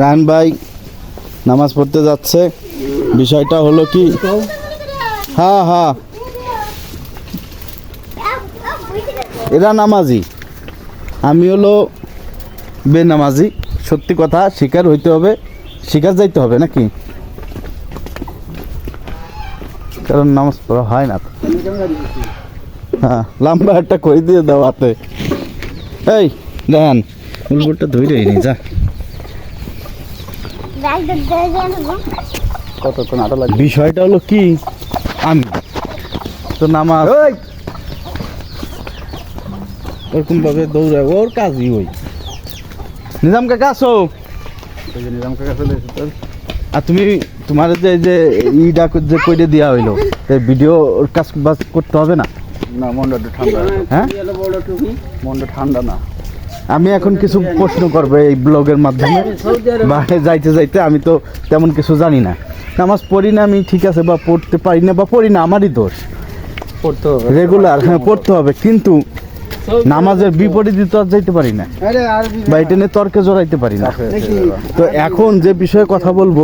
রায়ন ভাই নামাজ পড়তে যাচ্ছে। বিষয়টা হলো কি? হ্যাঁ হ্যাঁ। এরা নামাজি। আমি হলো বেনামাজি। সত্যি কথা, শিকার হইতে হবে। শিকার যাইতে হবে নাকি? কারণ নামাজ পড়া হয় না হ্যাঁ লম্বা একটা করে দিয়ে দাও হাতে? এই দেন উলবুটটা ধুই নি যা। কতক্ষণ আটা লাগবে? বিষয়টা হলো কি? আমি। তো নামাজ ওরকম ভাবে ওর কাজই ওই। নিজাম কাকা আসো নিজাম কাকা চলে এসে তো আর তুমি তোমার যে যে ইটা যে কইরে দেওয়া হইল এই ভিডিও কাজ বাজ করতে হবে না? না মনটা ঠান্ডা হ্যাঁ? মনটা ঠান্ডা না। আমি এখন কিছু প্রশ্ন করব এই ব্লগের মাধ্যমে। বা যাইতে যাইতে আমি তো তেমন কিছু জানি না। নামাজ পড়ি না আমি ঠিক আছে বা পড়তে পারি না বা পড়ি না আমারই দোষ। পড়তে হবে। রেগুলার হ্যাঁ পড়তে হবে কিন্তু নামাজের বিপরীতে তো আর যাইতে পারি না। বা এটা নিয়ে তর্কে জড়াইতে পারি না। তো এখন যে বিষয়ে কথা বলব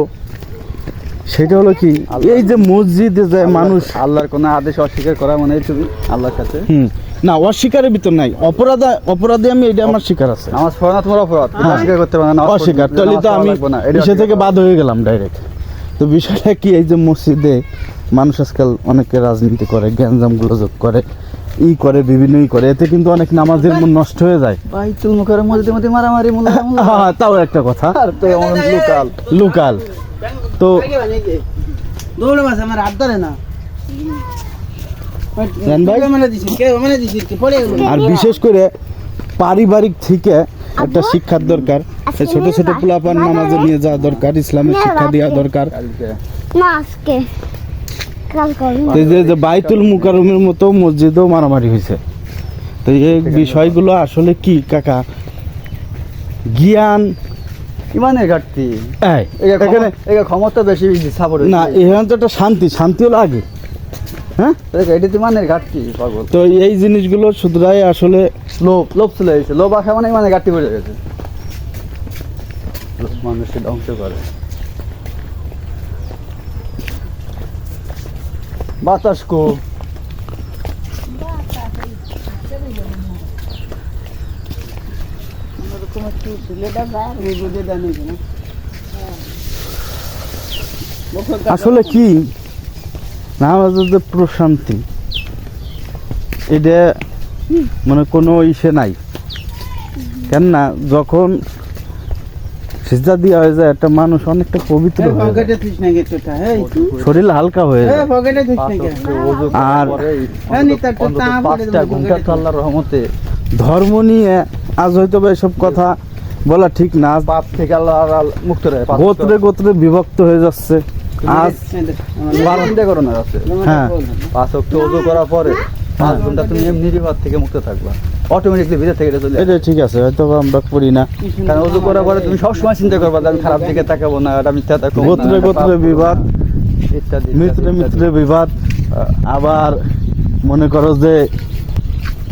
সেটা হলো কি এই যে মসজিদে যায় মানুষ আল্লাহর কোনো আদেশ অস্বীকার করা মানে তুমি আল্লাহর কাছে? হুম। না অস্বীকারের ভিতর নাই। অপরাধ অপরাধে আমি এটা আমার শিকার আছে। আমার না তোমার অপরাধ। হ্যাঁ। অস্বীকার করতে পারো না অস্বীকার। তাহলে তো আমি এটা থেকে বাদ হয়ে গেলাম ডাইরেক্ট তো বিষয়টা কি এই যে মসজিদে মানুষ আজকাল অনেকে রাজনীতি করে গ্যাঞ্জাম গুলোযোগ করে ই করে বিভিন্ন ই করে এতে কিন্তু অনেক নামাজের মন নষ্ট হয়ে যায়। বাইতুল মুখারের মসজিদের মধ্যে মারামারি মুল্লা মুল্লা হ্যাঁ তাও একটা কথা। আর তো লোকাল। লোকাল। তো দৌড়ে মাছ আমার হাত ধরে না। আর বিশেষ করে পারিবারিক থেকে একটা শিক্ষার দরকার। এই ছোট ছোট পোলাপান নামাজে নিয়ে যাওয়া দরকার ইসলামের শিক্ষা দেওয়া দরকার। যে বাইতুল মুকাররমের মতো মসজিদেও মারামারি হয়েছে। তো এই বিষয়গুলো আসলে কি কাকা? জ্ঞান? ইমানের ঘাটতি। এখানে ক্ষমতা বেশি সাপোর্ট না এখানে তো একটা শান্তি শান্তি হলো আগে। হ্যাঁ? এটা তো ইমানের ঘাটতি পাগল। তো এই জিনিসগুলো শুধরাই আসলে লোভ লোভ চলে গেছে লোভ আসা মানে ইমানের ঘাটতি পড়ে গেছে। মানুষকে ধ্বংস করে। বাতাস কো। আসলে কি? নামাজের যে প্রশান্তি এটা মানে কোনো ইসে নাই। কেননা যখন সিজা দেওয়া হয়ে যায় একটা মানুষ অনেকটা পবিত্র হয়ে যায়। শরীর হালকা হয়ে যায়। আর- পাঁচটা ঘণ্টা ঘণ্টা তো আল্লাহর রহমতে ধর্ম নিয়ে আজ হয়তো বা এসব কথা বলা ঠিক না। পাপ থেকে আল্লাহ মুক্ত গোত্রে গোত্রে বিভক্ত হয়ে যাচ্ছে। আজ চিন্তা করো না রাতে হ্যাঁ। পাঁচ অক্ট ওজু করার পরে পাঁচ ঘণ্টা তুমি এমনি বিবাদ থেকে মুক্ত থাকবা। অটোমেটিকলি ভিতর থেকে চলে এটা ঠিক আছে হয়তো আমরা করি না। কারণ ওজু করার পরে তুমি সবসময় চিন্তা করবা আমি খারাপ দিকে তাকাবো না এটা মিথ্যা তাকাবো গোত্রে গোত্রে বিবাদ ইত্যাদি মিত্রে ইত্যাদি, মিত্রে বিবাদ। আবার মনে করো যে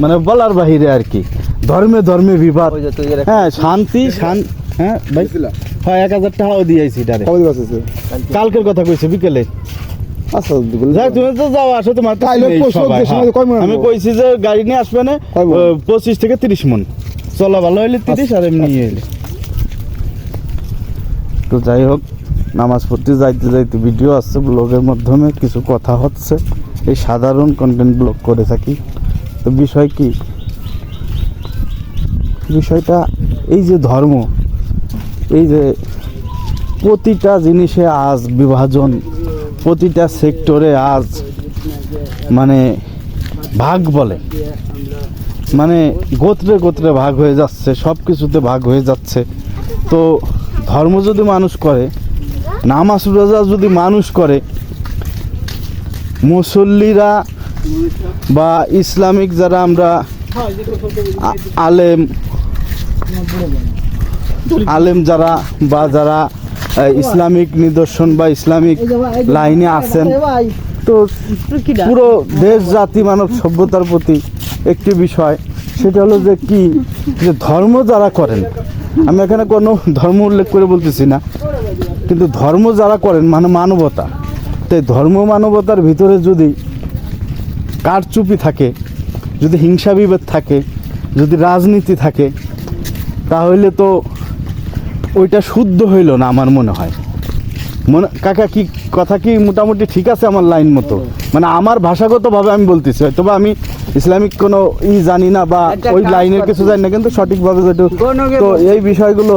মানে বলার বাহিরে আর কি। ধর্মে ধর্মে বিবাদ। হ্যাঁ শান্তি শান হ্যাঁ ভাই। হ্যাঁ এক হাজার টাকাও দিয়েছি কালকের কথা কইছে বিকেলে। আচ্ছা যাক তুমি তো যাও আসো তোমার হ্যাঁ। আমি কইছি যে গাড়ি নিয়ে আসবে না পঁচিশ থেকে তিরিশ মন। চলা ভালো হইলে তিরিশ আর এমনি হইলে তো যাই হোক নামাজ পড়তে যাইতে যাইতে ভিডিও আসছে ব্লগের মাধ্যমে কিছু কথা হচ্ছে। এই সাধারণ কন্টেন্ট ব্লগ করে থাকি। তো বিষয় কি? বিষয়টা এই যে ধর্ম এই যে প্রতিটা জিনিসে আজ বিভাজন, প্রতিটা সেক্টরে আজ মানে ভাগ বলে। মানে গোত্রে গোত্রে ভাগ হয়ে যাচ্ছে সব কিছুতে ভাগ হয়ে যাচ্ছে। তো ধর্ম যদি মানুষ করে, নামাজ, রোজা যদি মানুষ করে, মুসল্লিরা বা ইসলামিক যারা আমরা আলেম আলেম যারা বা যারা ইসলামিক নিদর্শন বা ইসলামিক লাইনে আছেন তো পুরো দেশ জাতি মানব সভ্যতার প্রতি একটি বিষয় সেটা হলো যে কি যে ধর্ম যারা করেন আমি এখানে কোনো ধর্ম উল্লেখ করে বলতেছি না কিন্তু ধর্ম যারা করেন মানে মানবতা তো এই ধর্ম মানবতার ভিতরে যদি কারচুপি থাকে যদি হিংসা বিভেদ থাকে যদি রাজনীতি থাকে তাহলে তো ওইটা শুদ্ধ হইল না আমার মনে হয়। মনে কাকা কি কথা কি মোটামুটি ঠিক আছে আমার লাইন মতো? মানে আমার ভাষাগতভাবে আমি বলতেছি হয়তো বা আমি ইসলামিক কোনো ই জানি না বা ওই লাইনের কিছু জানি না কিন্তু সঠিকভাবে যেটু তো এই বিষয়গুলো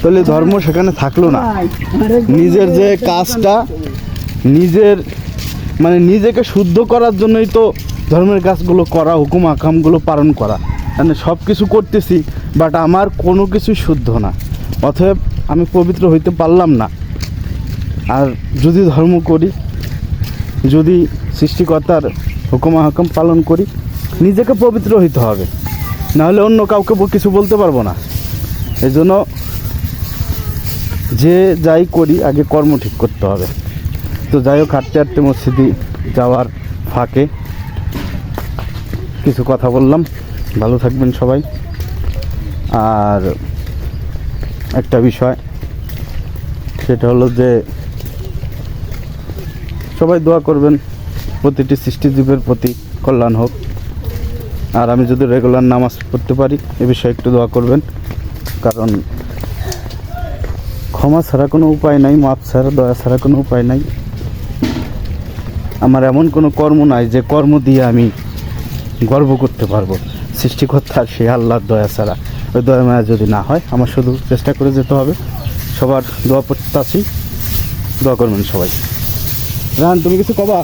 তাহলে ধর্ম সেখানে থাকল না। নিজের যে কাজটা নিজের মানে নিজেকে শুদ্ধ করার জন্যই তো ধর্মের কাজগুলো করা হুকুম আকামগুলো পালন করা। মানে সব কিছু করতেছি বাট আমার কোনো কিছু শুদ্ধ না। অতএব আমি পবিত্র হইতে পারলাম না। আর যদি ধর্ম করি, যদি সৃষ্টিকর্তার হুকুম হাকম পালন করি, নিজেকে পবিত্র হইতে হবে। নাহলে অন্য কাউকে কিছু বলতে পারব না। এই জন্য যে যাই করি, আগে কর্ম ঠিক করতে হবে। তো যাই হোক, হাঁটতে হাঁটতে মসজিদে যাওয়ার ফাঁকে কিছু কথা বললাম। ভালো থাকবেন সবাই। আর একটা বিষয়। সেটা হলো যে সবাই দোয়া করবেন, প্রতিটি সৃষ্টিজীবের প্রতি কল্যাণ হোক। আর আমি যদি রেগুলার নামাজ পড়তে পারি, এ বিষয়ে একটু দোয়া করবেন। কারণ ক্ষমা ছাড়া কোনো উপায় নাই মাপ ছাড়া, দয়া ছাড়া কোনো উপায় নাই। আমার এমন কোনো কর্ম নাই যে কর্ম দিয়ে আমি গর্ব করতে পারব। সৃষ্টিকর্তার সে আল্লাহর দয়া ছাড়া। ওই দয়া মায়া যদি না হয়, আমার শুধু চেষ্টা করে যেতে হবে। সবার দোয়া প্রত্যাশী দোয়া করবেন সবাই। রান, তুমি কিছু কবা?